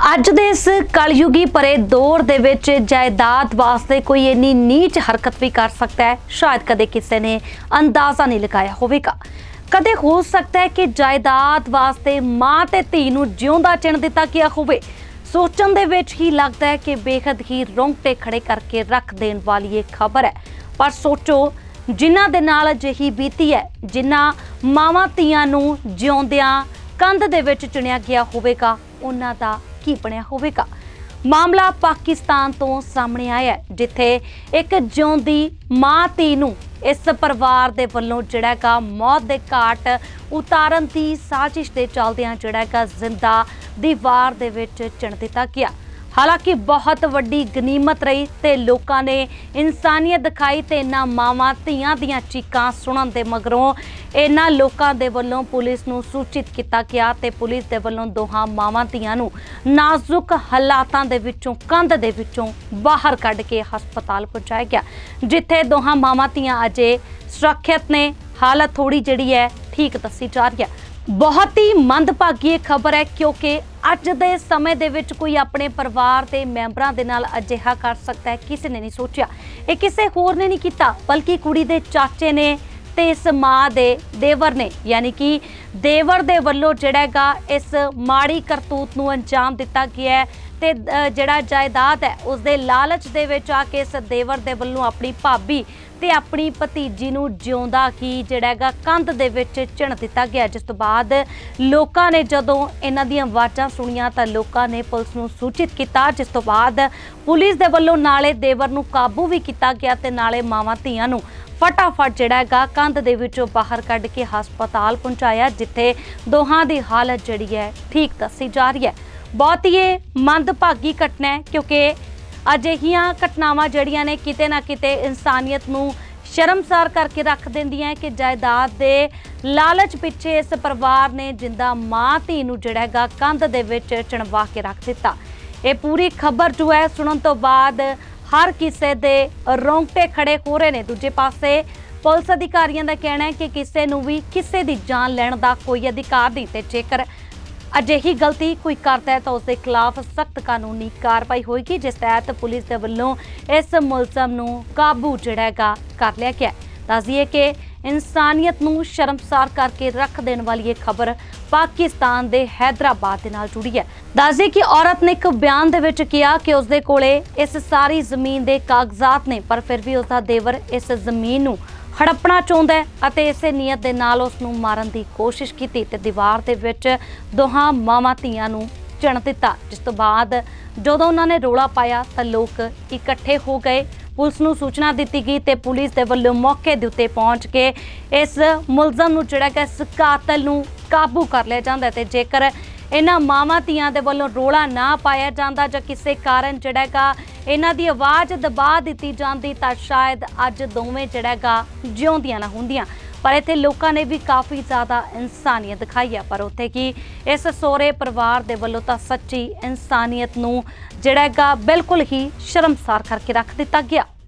ਅੱਜ ਦੇ ਇਸ ਕਲਯੁਗੀ ਪਰੇ ਦੌਰ ਦੇ ਵਿੱਚ ਜਾਇਦਾਦ ਵਾਸਤੇ ਕੋਈ ਇੰਨੀ ਨੀਚ ਹਰਕਤ ਵੀ ਕਰ ਸਕਦਾ ਹੈ। ਸ਼ਾਇਦ ਕਦੇ ਕਿਸੇ ਨੇ ਅੰਦਾਜ਼ਾ ਨਹੀਂ ਲਗਾਇਆ ਹੋਵੇਗਾ। ਕਦੇ ਹੋ ਸਕਦਾ ਹੈ ਕਿ ਜਾਇਦਾਦ ਵਾਸਤੇ ਮਾਂ ਤੇ ਧੀ ਨੂੰ ਜਿਉਂਦਾ ਚਿਣ ਦਿੱਤਾ ਗਿਆ ਹੋਵੇ। ਸੋਚਣ ਦੇ ਵਿੱਚ ਹੀ ਲੱਗਦਾ ਹੈ ਕਿ ਬੇਖਦ ਹੀ ਰੋਂਗਟੇ ਖੜੇ ਕਰਕੇ ਰੱਖ ਦੇਣ ਵਾਲੀ ਇਹ ਖਬਰ ਹੈ। ਪਰ ਸੋਚੋ, ਜਿਨ੍ਹਾਂ ਦੇ ਨਾਲ ਅਜਿਹੀ ਬੀਤੀ ਹੈ, ਜਿਨ੍ਹਾਂ ਮਾਵਾਂ ਧੀਆਂ ਨੂੰ ਜਿਉਂਦਿਆਂ ਕੰਧ ਦੇ ਵਿੱਚ ਚੁਣਿਆ ਗਿਆ ਹੋਵੇਗਾ, ਉਹਨਾਂ ਦਾ ਕੀ ਬਣਿਆ ਹੋਵੇਗਾ? ਮਾਮਲਾ ਪਾਕਿਸਤਾਨ ਤੋਂ ਸਾਹਮਣੇ ਆਇਆ ਹੈ, ਜਿੱਥੇ ਇੱਕ ਜਿਉਂਦੀ ਮਾਂ ਧੀ ਨੂੰ ਇਸ ਪਰਿਵਾਰ ਦੇ ਵੱਲੋਂ ਜਿਹੜਾ ਹੈਗਾ ਮੌਤ ਦੇ ਘਾਟ ਉਤਾਰਨ ਦੀ ਸਾਜ਼ਿਸ਼ ਦੇ ਚੱਲਦਿਆਂ ਜਿਹੜਾ ਹੈਗਾ ਜ਼ਿੰਦਾ ਦੀਵਾਰ ਦੇ ਵਿੱਚ ਚਿਣ ਦਿੱਤਾ ਗਿਆ। ਹਾਲਾਂਕਿ ਬਹੁਤ ਵੱਡੀ ਗਨੀਮਤ ਰਹੀ ਤੇ ਲੋਕਾਂ ਨੇ ਇਨਸਾਨੀਅਤ ਦਿਖਾਈ ਤੇ ਇਹਨਾਂ ਮਾਵਾਂ ਧੀਆਂ ਦੀਆਂ ਚੀਕਾਂ ਸੁਣਨ ਦੇ ਮਗਰੋਂ ਇਹਨਾਂ ਲੋਕਾਂ ਦੇ ਵੱਲੋਂ ਪੁਲਿਸ ਨੂੰ ਸੂਚਿਤ ਕੀਤਾ ਗਿਆ ਤੇ ਪੁਲਿਸ ਦੇ ਵੱਲੋਂ ਦੋਹਾਂ ਮਾਵਾਂ ਧੀਆਂ ਨੂੰ ਨਾਜ਼ੁਕ ਹਾਲਾਤਾਂ ਦੇ ਵਿੱਚੋਂ ਕੰਧ ਦੇ ਵਿੱਚੋਂ ਬਾਹਰ ਕੱਢ ਕੇ ਹਸਪਤਾਲ ਪਹੁੰਚਾਇਆ ਗਿਆ, ਜਿੱਥੇ ਦੋਹਾਂ ਮਾਵਾਂ ਧੀਆਂ ਅਜੇ ਸੁਰੱਖਿਅਤ ਨੇ। ਹਾਲਤ ਥੋੜੀ ਜਿਹੜੀ ਹੈ ਠੀਕ ਦੱਸੀ ਜਾ ਰਹੀ ਹੈ। ਬਹੁਤ ਹੀ ਮੰਦਭਾਗੀ ਇਹ ਖਬਰ ਹੈ ਕਿਉਂਕਿ ਅੱਜ ਦੇ ਸਮੇਂ ਦੇ ਵਿੱਚ ਕੋਈ ਆਪਣੇ ਪਰਿਵਾਰ ਦੇ ਮੈਂਬਰਾਂ ਦੇ ਨਾਲ ਅਜਿਹਾ ਕਰ ਸਕਦਾ ਹੈ? ਕਿਸੇ ਨੇ ਨਹੀਂ ਸੋਚਿਆ। ਇਹ ਕਿਸੇ ਹੋਰ ਨੇ ਨਹੀਂ ਕੀਤਾ, ਬਲਕਿ ਕੁੜੀ ਦੇ ਚਾਚੇ ਨੇ ਤੇ ਇਸ ਮਾਂ ਦੇ ਦੇਵਰ ਨੇ। ਯਾਨੀ ਕਿ ਦੇਵਰ ਦੇ ਵੱਲੋਂ ਜਿਹੜਾ ਹੈਗਾ ਇਸ ਮਾੜੀ ਕਰਤੂਤ ਨੂੰ ਅੰਜਾਮ ਦਿੱਤਾ ਗਿਆ ਹੈ ਤੇ ਜਿਹੜਾ ਜਾਇਦਾਦ ਹੈ ਉਸ ਦੇ ਲਾਲਚ ਦੇ ਵਿੱਚ ਆ ਕੇ ਇਸ ਦੇਵਰ ਦੇ ਵੱਲੋਂ ਆਪਣੀ ਭਾਬੀ ਤੇ ਆਪਣੀ ਭਤੀਜੀ ਨੂੰ ਜਿਉਂਦਾ ਹੀ ਜਿਹੜਾ ਹੈਗਾ ਕੰਧ ਦੇ ਵਿੱਚ ਚਿਣ ਦਿੱਤਾ ਗਿਆ। ਜਿਸ ਤੋਂ ਬਾਅਦ ਲੋਕਾਂ ਨੇ ਜਦੋਂ ਇਹਨਾਂ ਦੀਆਂ ਆਵਾਜ਼ਾਂ ਸੁਣੀਆਂ ਤਾਂ ਲੋਕਾਂ ਨੇ ਪੁਲਿਸ ਨੂੰ ਸੂਚਿਤ ਕੀਤਾ, ਜਿਸ ਤੋਂ ਬਾਅਦ ਪੁਲਿਸ ਦੇ ਵੱਲੋਂ ਨਾਲੇ ਦੇਵਰ ਨੂੰ ਕਾਬੂ ਵੀ ਕੀਤਾ ਗਿਆ ਤੇ ਨਾਲੇ ਮਾਵਾਂ ਧੀਆਂ ਨੂੰ ਫਟਾਫਟ ਜਿਹੜਾ ਹੈਗਾ ਕੰਧ ਦੇ ਵਿੱਚੋਂ ਬਾਹਰ ਕੱਢ ਕੇ ਹਸਪਤਾਲ ਪਹੁੰਚਾਇਆ, ਜਿੱਥੇ ਦੋਹਾਂ ਦੀ ਹਾਲਤ ਜਿਹੜੀ ਹੈ ਠੀਕ ਦੱਸੀ ਜਾ ਰਹੀ ਹੈ। ਬਹੁਤ ਹੀ ਮੰਦਭਾਗੀ ਘਟਨਾ ਹੈ, ਕਿਉਂਕਿ ਅਜਿਹੀਆਂ ਘਟਨਾਵਾਂ ਜਿਹੜੀਆਂ ਨੇ ਕਿਤੇ ਨਾ ਕਿਤੇ ਇਨਸਾਨੀਅਤ ਨੂੰ ਸ਼ਰਮਸਾਰ ਕਰਕੇ ਰੱਖ ਦਿੰਦੀਆਂ ਕਿ ਜਾਇਦਾਦ ਦੇ ਲਾਲਚ ਪਿੱਛੇ ਇਸ ਪਰਿਵਾਰ ਨੇ ਜਿੰਦਾ ਮਾਂ ਧੀ ਨੂੰ ਜਿਹੜਾ ਹੈਗਾ ਕੰਧ ਦੇ ਵਿੱਚ ਚਣਵਾ ਕੇ ਰੱਖ ਦਿੱਤਾ। ਇਹ ਪੂਰੀ ਖਬਰ ਜੋ ਹੈ, ਸੁਣਨ ਤੋਂ ਬਾਅਦ ਹਰ ਕਿਸੇ ਦੇ ਰੋਂਗਟੇ ਖੜੇ ਹੋ ਰਹੇ ਨੇ। ਦੂਜੇ ਪਾਸੇ ਪੁਲਿਸ ਅਧਿਕਾਰੀਆਂ ਦਾ ਕਹਿਣਾ ਹੈ ਕਿ ਕਿਸੇ ਨੂੰ ਵੀ ਕਿਸੇ ਦੀ ਜਾਨ ਲੈਣ ਦਾ ਕੋਈ ਅਧਿਕਾਰ ਨਹੀਂ ਤੇ ਜੇਕਰ ਅਜਿਹੀ ਗਲਤੀ ਕੋਈ ਕਰਦਾ ਹੈ ਤਾਂ ਉਸ ਦੇ ਖਿਲਾਫ ਸਖਤ ਕਾਨੂੰਨੀ ਕਾਰਵਾਈ ਹੋਏਗੀ, ਜਿਸ ਤਹਿਤ ਪੁਲਿਸ ਦੇ ਵੱਲੋਂ ਇਸ ਮੁਲਜ਼ਮ ਨੂੰ ਕਾਬੂ ਜਿਹੜਾ ਹੈਗਾ ਕਰ ਲਿਆ ਗਿਆ ਦੱਸਦੀਏ ਕਿ ਇਨਸਾਨੀਅਤ ਨੂੰ ਸ਼ਰਮਸਾਰ ਕਰਕੇ ਰੱਖ ਦੇਣ ਵਾਲੀ ਇਹ ਖਬਰ ਪਾਕਿਸਤਾਨ ਦੇ ਹੈਦਰਾਬਾਦ ਦੇ ਨਾਲ ਜੁੜੀ ਹੈ। ਦੱਸਦੇ ਕਿ ਔਰਤ ਨੇ ਇੱਕ ਬਿਆਨ ਦੇ ਵਿੱਚ ਕਿਹਾ ਕਿ ਉਸ ਦੇ ਕੋਲੇ ਇਸ ਸਾਰੀ ਜ਼ਮੀਨ ਦੇ ਕਾਗਜ਼ਾਤ ਨੇ, ਪਰ ਫਿਰ ਵੀ ਉਸ ਦਾ ਦੇਵਰ ਇਸ ਜ਼ਮੀਨ ਨੂੰ ਹੜੱਪਣਾ ਚਾਹੁੰਦਾ ਹੈ ਅਤੇ ਇਸੇ ਨੀਅਤ ਦੇ ਨਾਲ ਉਸ ਨੂੰ ਮਾਰਨ ਦੀ ਕੋਸ਼ਿਸ਼ ਕੀਤੀ ਤੇ ਦੀਵਾਰ ਦੇ ਵਿੱਚ ਦੋਹਾਂ ਮਾਵਾਂ ਧੀਆਂ ਨੂੰ ਚਿਣ ਦਿੱਤਾ। ਜਿਸ ਤੋਂ ਬਾਅਦ ਜਦੋਂ ਉਹਨਾਂ ਨੇ ਰੋਲਾ ਪਾਇਆ ਤਾਂ ਲੋਕ ਇਕੱਠੇ ਹੋ ਗਏ। ਪੁਲਿਸ ਨੂੰ ਸੂਚਨਾ ਦਿੱਤੀ ਗਈ ਤੇ ਪੁਲਿਸ ਦੇ ਵੱਲੋਂ ਮੌਕੇ ਦੇ ਉੱਤੇ ਪਹੁੰਚ ਕੇ ਇਸ ਮੁਲਜ਼ਮ ਨੂੰ ਜਿਹੜਾ ਕਿ ਇਸ ਕਾਤਲ ਨੂੰ ਕਾਬੂ ਕਰ ਲਿਆ ਜਾਂਦਾ ਹੈ ਤੇ ਜੇਕਰ ਇਹਨਾਂ ਮਾਵਾਂ ਧੀਆਂ ਦੇ ਵੱਲੋਂ ਰੋਲਾ ਨਾ ਪਾਇਆ ਜਾਂਦਾ ਜਾਂ ਕਿਸੇ ਕਾਰਨ ਜਿਹੜਾ ਹੈਗਾ ਇਹਨਾਂ ਦੀ ਆਵਾਜ਼ ਦਬਾ ਦਿੱਤੀ ਜਾਂਦੀ ਤਾਂ ਸ਼ਾਇਦ ਅੱਜ ਦੋਵੇਂ ਜਿਹੜਾ ਹੈਗਾ ਜਿਉਂਦੀਆਂ ਨਾ ਹੁੰਦੀਆਂ। ਪਰ ਇੱਥੇ ਲੋਕਾਂ ਨੇ ਵੀ ਕਾਫੀ ਜ਼ਿਆਦਾ ਇਨਸਾਨੀਅਤ ਦਿਖਾਈ ਹੈ। ਪਰ ਉੱਥੇ ਕੀ ਇਸ ਸੋਹਰੇ ਪਰਿਵਾਰ ਦੇ ਵੱਲੋਂ ਤਾਂ ਸੱਚੀ ਇਨਸਾਨੀਅਤ ਨੂੰ ਜਿਹੜਾ ਹੈਗਾ ਬਿਲਕੁਲ ਹੀ ਸ਼ਰਮਸਾਰ ਕਰਕੇ ਰੱਖ ਦਿੱਤਾ ਗਿਆ।